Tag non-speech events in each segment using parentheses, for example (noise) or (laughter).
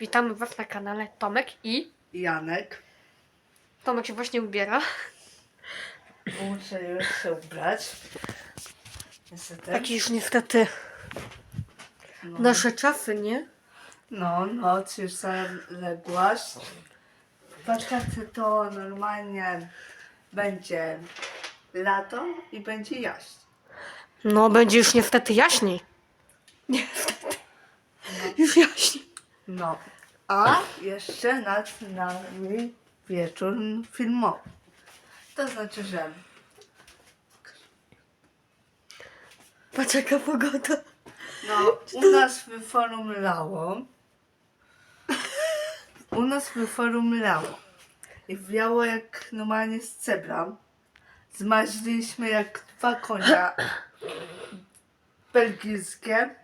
Witamy Was na kanale Tomek i Janek. Tomek się właśnie ubiera. Muszę już się ubrać. Niestety. Taki już niestety no. nasze czasy, nie? no, noc już zaległaś. W wakacji to normalnie będzie lato i będzie jaś. No, będzie już niestety jaśniej. Niestety. Już jaśniej. No. A jeszcze nas nami wieczór filmowy. To znaczy, że Patrz jaka pogoda. no, u nas w forum lało. U nas w forum lało. I wiało jak normalnie z cebra. Zmaźliśmy jak dwa konia (coughs) belgijskie.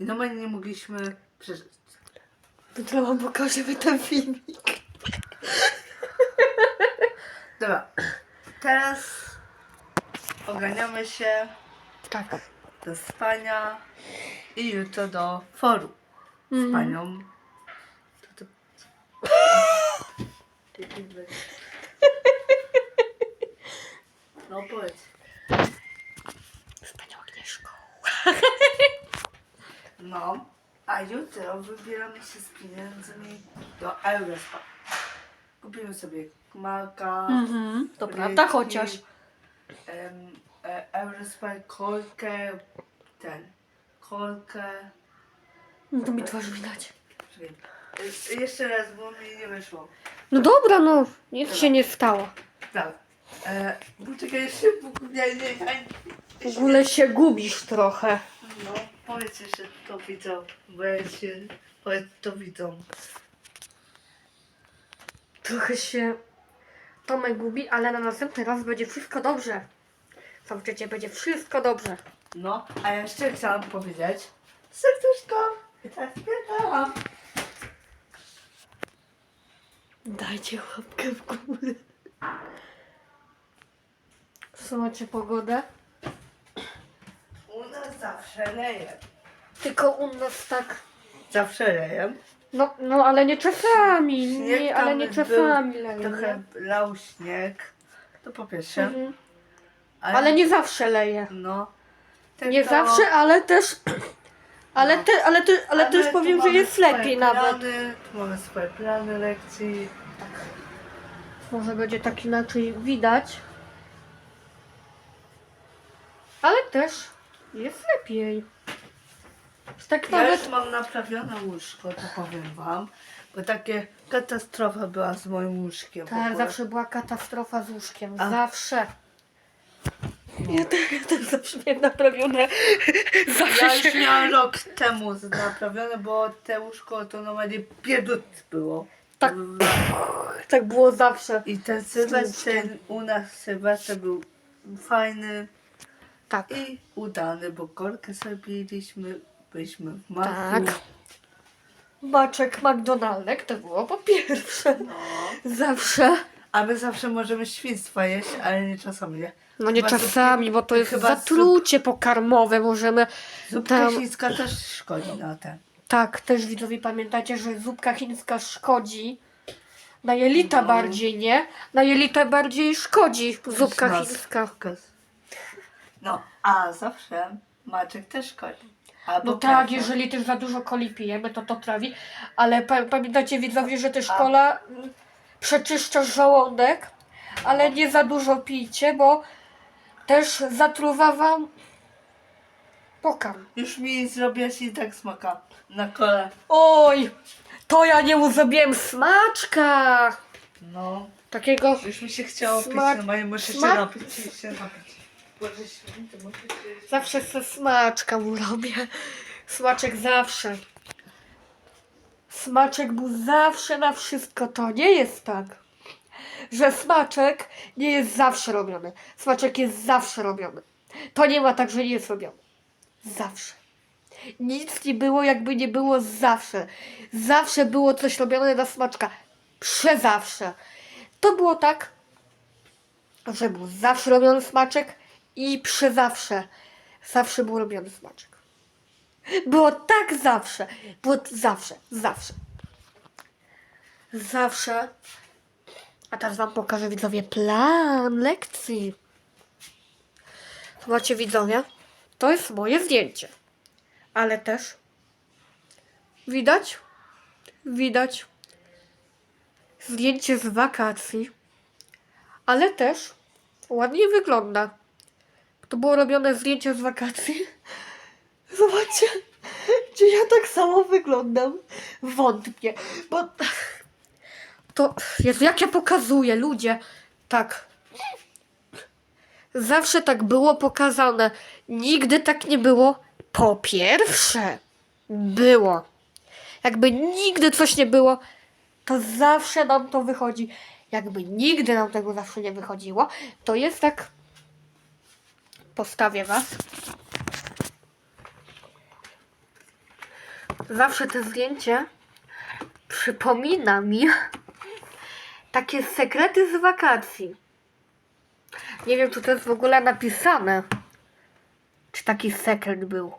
I normalnie nie mogliśmy przeżyć. Jutro wam pokażemy ten filmik. Dobra. Teraz oganiamy się Tak. do spania i jutro do forum z Mhm. panią. To, to... No powiedz. Z panią Agnieszką. No, a jutro wybieramy się z pieniędzmi do Eurospa. Kupimy sobie maka. Mhm, to prawda, chociaż. em, e, Eurospa, kolkę, ten, kolkę. No to mi twarz widać. Czekaj. Jeszcze raz, bo mi nie wyszło. No dobra, no. Nic się nie stało. Tak. E, poczekaj jeszcze, bo nie, nie, nie. W ogóle się gubisz trochę. No, powiedz jeszcze to widzą, bo ja się, powiedz to widzą. Trochę się Tomek gubi, ale na następny raz będzie wszystko dobrze. Zobaczycie, będzie wszystko dobrze. No, a ja jeszcze chciałam powiedzieć, serduszko, i tak. Dajcie łapkę w górę. Macie pogodę? Nas zawsze leje. Tylko u nas tak. Zawsze leje. No, no ale nie czasami. Śnieg Nie, tam ale nie był czasami leje. Trochę lał śnieg. To po pierwsze. Mhm. Ale nie zawsze leje. No. Nie Tylko- zawsze, ale też. (clears throat) Ale, No. te, ale, te, ale też tu powiem, że mamy jest swoje lepiej nawet. Plany, tu mamy swoje plany lekcji. Może będzie tak inaczej widać. Ale też jest lepiej. Tak Ja nawet. już mam naprawione łóżko, to powiem wam. Bo takie katastrofa była z moim łóżkiem. w Tak, ogóle. zawsze była katastrofa z łóżkiem. A. Zawsze. Ja też, ja też zawsze miałem naprawione. Zawsze Ja już się... miałam rok temu naprawione, bo te łóżko to normalnie biedut było. Tak. Tak było zawsze. I ten Sylwester u nas Sylwester był fajny Tak. i udany, bo korkę sobie piliśmy, byliśmy w maku. Tak. Maczek McDonaldek to było po pierwsze. No. Zawsze. A my zawsze możemy świństwa jeść, ale nie czasami, nie? No nie Chyba czasami, bo to jest chyba zatrucie pokarmowe. Możemy. Zupka Tam- chińska też szkodzi na ten. Tak, też widzowie pamiętacie, że zupka chińska szkodzi. Na jelita No. bardziej, nie? Na jelita bardziej szkodzi zupka Smak. chińska. No, a zawsze Maczek też szkodzi. Albo No tak, jeżeli też za dużo coli pijemy, to to trawi. Ale pa pamiętacie widzowie, że też kola mm, przeczyszcza żołądek, ale nie za dużo pijcie, bo też zatruwa wam pokarm. Już mi zrobiłaś i tak smaka na kole. Oj, to ja nie zrobiłem smaczka. No, Takiego już mi się chciało pić, Smak- normalnie muszę się smak- napić i się napić. Zawsze se smaczka mu robię. Smaczek zawsze. Smaczek był zawsze na wszystko. To nie jest tak, że smaczek nie jest zawsze robiony. Smaczek jest zawsze robiony. To nie ma tak, że nie jest robiony. Zawsze. Nic nie było, jakby nie było zawsze. Zawsze było coś robione na smaczka. Przezawsze. To było tak, że był zawsze robiony smaczek i przezawsze. Zawsze był robiony smaczek. Było tak zawsze. Było zawsze, zawsze. zawsze. A teraz wam pokażę widzowie plan lekcji. Zobaczcie widzowie, to jest moje zdjęcie. Ale też widać, widać zdjęcie z wakacji, ale też ładnie wygląda. To było robione zdjęcie z wakacji. (laughs) Zobaczcie, czy ja tak samo wyglądam. Wątpię, bo to Jezu, jak ja pokazuję, ludzie. Tak. Zawsze tak było pokazane. Nigdy tak nie było. Po pierwsze, było. Jakby nigdy coś nie było, to zawsze nam to wychodzi. Jakby nigdy nam tego zawsze nie wychodziło, to jest tak. Postawię was. Zawsze to zdjęcie przypomina mi takie sekrety z wakacji. Nie wiem, czy to jest w ogóle napisane. Czy taki sekret był?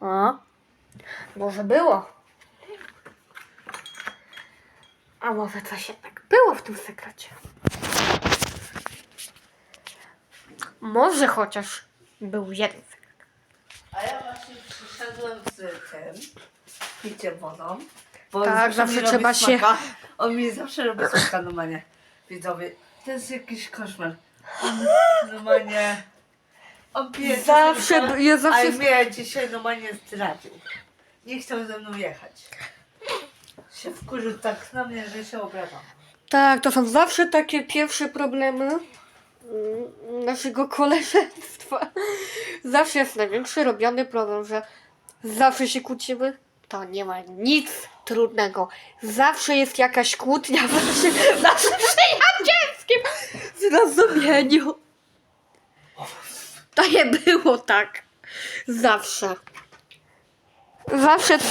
A? Może było. A może coś jednak było w tym sekrecie? Może chociaż był jeden. A ja właśnie przyszedłem z tym piciem wodą. Bo Tak, zawsze, zawsze mi robi trzeba się- smaka. On mi zawsze robi smaka normalnie. Widzowie, to jest jakiś koszmar. On normalnie... On pije Zawsze b- jest zawsze- Ale mnie dzisiaj normalnie zdradził. Nie chciał ze mną jechać. Się wkurzył tak na mnie, że się obrażam. Tak, to są zawsze takie pierwsze problemy naszego koleżeństwa. (laughs) Zawsze jest największy robiony problem, że zawsze się kłócimy. To nie ma nic trudnego. Zawsze jest jakaś kłótnia (laughs) w naszym, w naszym przyjacielskim zrozumieniu. To nie było tak. Zawsze. Zawsze. (laughs)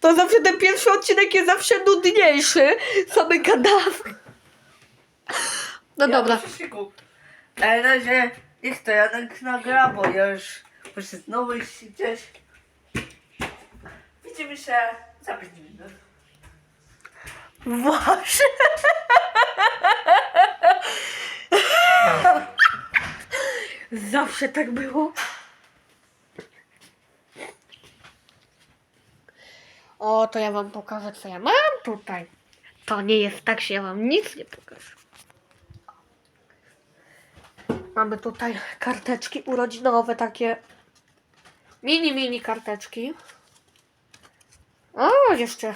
To zawsze ten pierwszy odcinek jest zawsze nudniejszy. Same gadawki. No dobra. Ja kup- Na razie niech to Janek nagra, bo ja już muszę znowu iść gdzieś. Widzimy się za 5 minut. Właśnie. (laughs) Zawsze tak było. O, to ja wam pokażę, co ja mam tutaj. To nie jest tak, że ja wam nic nie pokażę. Mamy tutaj karteczki urodzinowe, takie mini, mini karteczki. O, jeszcze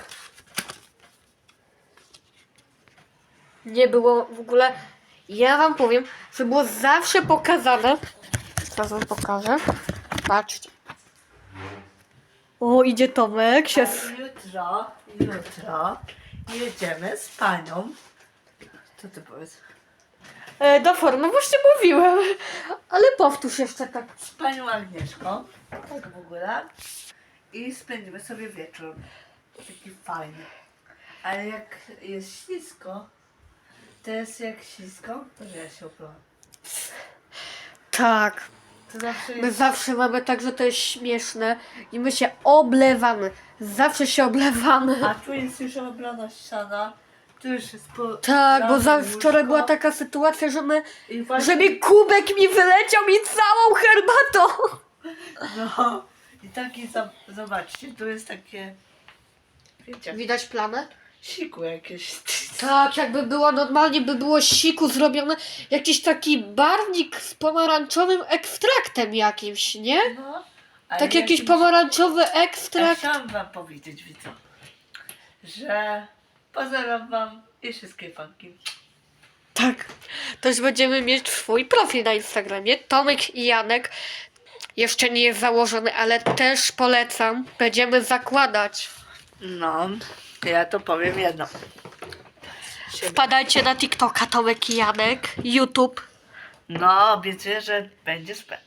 nie było w ogóle. Ja wam powiem, że było zawsze pokazane. Teraz wam pokażę. Patrzcie. O, idzie Tomek. Się... jutro, jutro jedziemy z panią. Co ty powiedz? E, do formy właśnie mówiłem. Ale powtórz jeszcze tak. Z panią Agnieszką. Tak w ogóle. I spędzimy sobie wieczór. Taki fajny. Ale jak jest ślisko, to jest jak ślisko, to że ja się oplułam. Tak. To zawsze My jest zawsze mamy tak, że to jest śmieszne i my się oblewamy. Zawsze się oblewamy. A tu jest już obrana ściana. Tu już jest po. Tak, bo za, wczoraj była taka sytuacja, że my, I właśnie, że mi kubek mi wyleciał mi całą herbatą. No. I taki, za- zobaczcie, tu jest takie. Wiecie, Widać plamę? siku jakieś. Tak, jakby było normalnie, by było siku zrobione jakiś taki barwnik z pomarańczowym ekstraktem jakimś, nie? No. ale Tak jakiś jakimś- pomarańczowy Ja ekstrakt. chciałam wam powiedzieć, widzę, że pozdrawiam wam i wszystkie fanki. Tak. Też będziemy mieć swój profil na Instagramie. Tomek i Janek. Jeszcze nie jest założony, ale też polecam. Będziemy zakładać. No, ja to powiem jedno. Wpadajcie na TikToka Tomek i Janek, YouTube. No, obiecuję, że będzie super.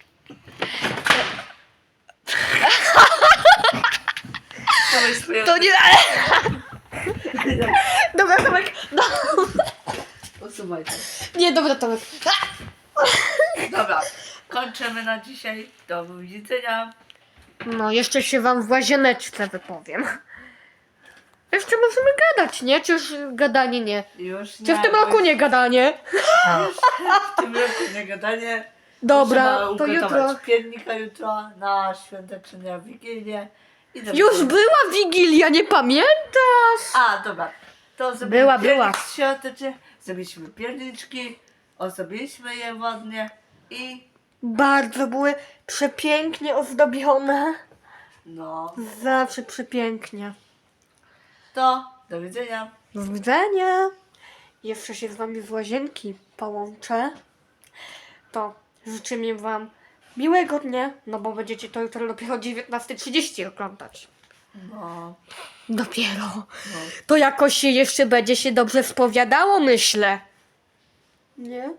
Dawaj swoją- To nie. (laughs) Dobra, Tomek. No. Usuwajcie. Nie, dobra, Tomek. Dobra, kończymy na dzisiaj. Do widzenia. No, jeszcze się wam w łazieneczce wypowiem. Jeszcze możemy gadać, nie? Czy już gadanie nie? Już Czy w tym bo roku nie gadanie? Już w tym roku nie gadanie. Dobra, to ugotować jutro. piernika jutro na świąteczne Wigilię. Już była Wigilia, nie pamiętasz? A, dobra. To zrobimy Była, piernik była. świąteczny, zrobiliśmy pierniczki, ozdobiliśmy je ładnie i Bardzo były przepięknie ozdobione. no, Zawsze przepięknie. to do widzenia. Do widzenia. Jeszcze się z wami z łazienki połączę. To życzymy wam miłego dnia, no bo będziecie to jutro dopiero o 19.30 oglądać. No, Dopiero. no. To jakoś się jeszcze będzie się dobrze spowiadało, myślę. Nie?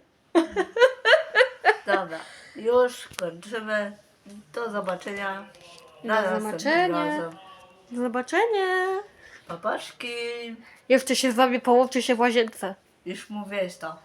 (laughs) Dobra, już kończymy. Do zobaczenia. Do następnym zobaczenia. razem. Do zobaczenia. Papaszki. Jeszcze się z wami połączy się w łazience. Już mówiłeś to.